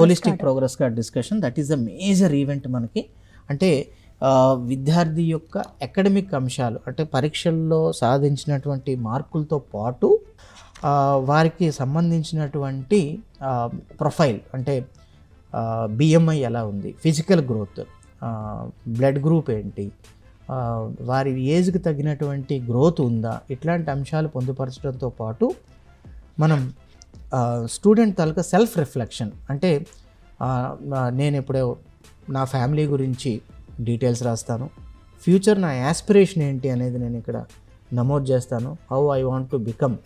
Holistic progress card discussion that is the major event మనకి. అంటే విద్యార్థి యొక్క అకాడమిక్ అంశాలు అంటే పరీక్షల్లో సాధించినటువంటి మార్కులతో పాటు వారికి సంబంధించినటువంటి ప్రొఫైల్ అంటే బిఎంఐ ఎలా ఉంది ఫిజికల్ గ్రోత్ బ్లడ్ గ్రూప్ ఏంటి వారి ఏజ్కి తగినటువంటి గ్రోత్ ఉందా ఇట్లాంటి అంశాలు పొందుపరచడంతో పాటు మనం స్టూడెంట్ తాలూకా సెల్ఫ్ రిఫ్లెక్షన్. అంటే నేను ఇప్పుడే నా ఫ్యామిలీ గురించి డీటెయిల్స్ రాస్తాను. ఫ్యూచర్ నా యాస్పిరేషన్ ఏంటి అనేది నేను ఇక్కడ నమోదు చేస్తాను. How I want to become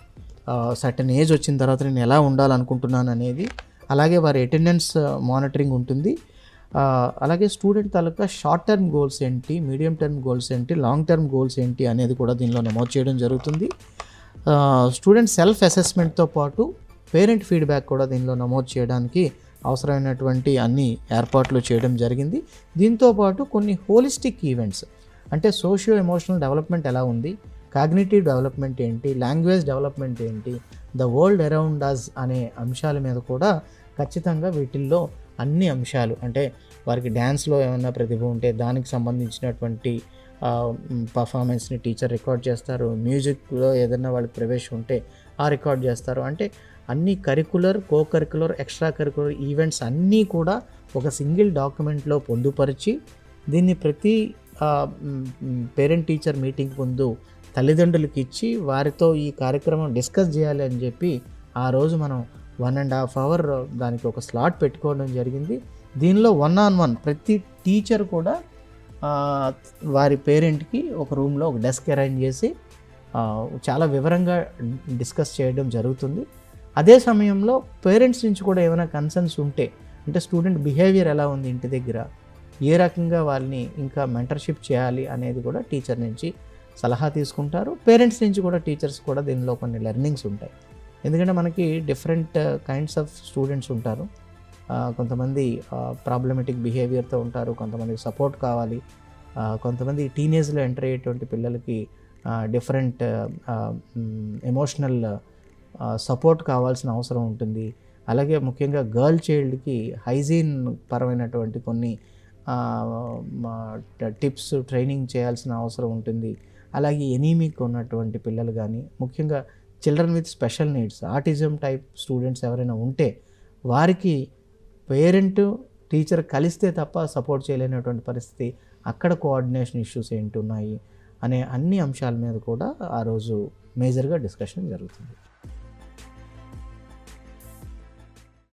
certain age వచ్చిన తర్వాత నేను ఎలా ఉండాలనుకుంటున్నాను అనేది అలాగే వారి అటెండెన్స్ మానిటరింగ్ ఉంటుంది. అలాగే స్టూడెంట్ తాలూకా షార్ట్ టర్మ్ గోల్స్ ఏంటి మీడియం టర్మ్ గోల్స్ ఏంటి లాంగ్ టర్మ్ గోల్స్ ఏంటి అనేది కూడా దీనిలో నమోదు చేయడం జరుగుతుంది. స్టూడెంట్ సెల్ఫ్ అసెస్మెంట్తో పాటు పేరెంట్ ఫీడ్బ్యాక్ కూడా దీనిలో నమోదు చేయడానికి అవసరమైనటువంటి అన్ని ఏర్పాట్లు చేయడం జరిగింది. దీంతో పాటు కొన్ని హోలిస్టిక్ ఈవెంట్స్ అంటే సోషియో ఎమోషనల్ డెవలప్మెంట్ ఎలా ఉంది కాగ్నిటివ్ డెవలప్మెంట్ ఏంటి లాంగ్వేజ్ డెవలప్మెంట్ ఏంటి ద వరల్డ్ అరౌండ్ అస్ అనే అంశాల మీద కూడా ఖచ్చితంగా వీటిల్లో అన్ని అంశాలు అంటే వారికి డ్యాన్స్లో ఏమైనా ప్రతిభ ఉంటే దానికి సంబంధించినటువంటి పర్ఫార్మెన్స్ని టీచర్ రికార్డ్ చేస్తారు. మ్యూజిక్లో ఏదైనా వాళ్ళకి ప్రవేశం ఉంటే ఆ రికార్డ్ చేస్తారు. అంటే అన్ని curricular co curricular extra curricular events అన్నీ కూడా ఒక సింగిల్ డాక్యుమెంట్లో పొందుపరిచి దీన్ని ప్రతి పేరెంట్ టీచర్ మీటింగ్ ముందు తల్లిదండ్రులకి ఇచ్చి వారితో ఈ కార్యక్రమం డిస్కస్ చేయాలి అని చెప్పి ఆ రోజు మనం వన్ అండ్ హాఫ్ అవర్ దానికి ఒక స్లాట్ పెట్టుకోవడం జరిగింది. దీనిలో వన్ ఆన్ వన్ ప్రతి టీచర్ కూడా వారి పేరెంట్కి ఒక రూమ్లో ఒక డెస్క్ అరేంజ్ చేసి చాలా వివరంగా డిస్కస్ చేయడం జరుగుతుంది. అదే సమయంలో పేరెంట్స్ నుంచి కూడా ఏమైనా కన్సర్న్స్ ఉంటే అంటే స్టూడెంట్ బిహేవియర్ ఎలా ఉంది ఇంటి దగ్గర ఏ రకంగా వాళ్ళని ఇంకా మెంటర్షిప్ చేయాలి అనేది కూడా టీచర్ నుంచి సలహా తీసుకుంటారు. పేరెంట్స్ నుంచి కూడా టీచర్స్ కూడా దీనిలో కొన్ని లెర్నింగ్స్ ఉంటాయి. ఎందుకంటే మనకి డిఫరెంట్ కైండ్స్ ఆఫ్ స్టూడెంట్స్ ఉంటారు. కొంతమంది ప్రాబ్లమెటిక్ బిహేవియర్తో ఉంటారు కొంతమందికి సపోర్ట్ కావాలి కొంతమంది టీనేజ్లో ఎంటర్ అయ్యేటువంటి పిల్లలకి డిఫరెంట్ ఎమోషనల్ సపోర్ట్ కావాల్సిన అవసరం ఉంటుంది. అలాగే ముఖ్యంగా గర్ల్ చైల్డ్కి హైజీన్ పరమైనటువంటి కొన్ని టిప్స్ ట్రైనింగ్ చేయాల్సిన అవసరం ఉంటుంది. అలాగే ఎనీమిక్ ఉన్నటువంటి పిల్లలు కానీ ముఖ్యంగా children with special needs autism type students ఎవరైనా ఉంటే వారికి పేరెంట్ టీచర్ కలిస్తే తప్ప సపోర్ట్ చేయలేనటువంటి పరిస్థితి అక్కడ కోఆర్డినేషన్ ఇష్యూస్ ఏంటి ఉన్నాయి అనే అన్ని అంశాల మీద కూడా ఆ రోజు మేజర్గా డిస్కషన్ జరుగుతుంది.